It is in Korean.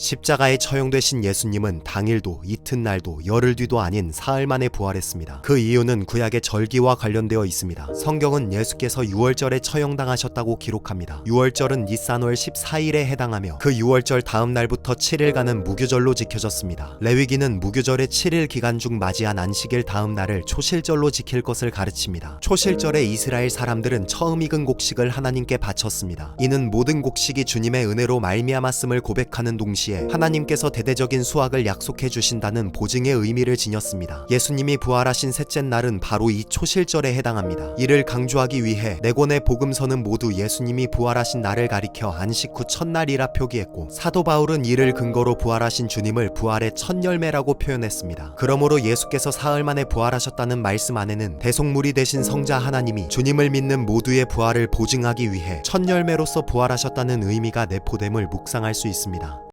십자가에 처형되신 예수님은 당일도 이튿날도 열흘 뒤도 아닌 사흘 만에 부활했습니다. 그 이유는 구약의 절기와 관련되어 있습니다. 성경은 예수께서 6월절에 처형당하셨다고 기록합니다. 6월절은 니산월 14일에 해당하며 그 6월절 다음 날부터 7일간은 무교절로 지켜졌습니다. 레위기는 무교절의 7일 기간 중 맞이한 안식일 다음 날을 초실절로 지킬 것을 가르칩니다. 초실절에 이스라엘 사람들은 처음 익은 곡식을 하나님께 바쳤습니다. 이는 모든 곡식이 주님의 은혜로 말미암았음을 고백하는 동시에 하나님께서 대대적인 수확을 약속해 주신다는 보증의 의미를 지녔습니다. 예수님이 부활하신 셋째 날은 바로 이 초실절에 해당합니다. 이를 강조하기 위해 네 권의 복음서는 모두 예수님이 부활하신 날을 가리켜 안식 후 첫날이라 표기했고 사도 바울은 이를 근거로 부활하신 주님을 부활의 첫 열매라고 표현했습니다. 그러므로 예수께서 사흘 만에 부활하셨다는 말씀 안에는 대속물이 되신 성자 하나님이 주님을 믿는 모두의 부활을 보증하기 위해 첫 열매로서 부활하셨다는 의미가 내포됨을 묵상할 수 있습니다.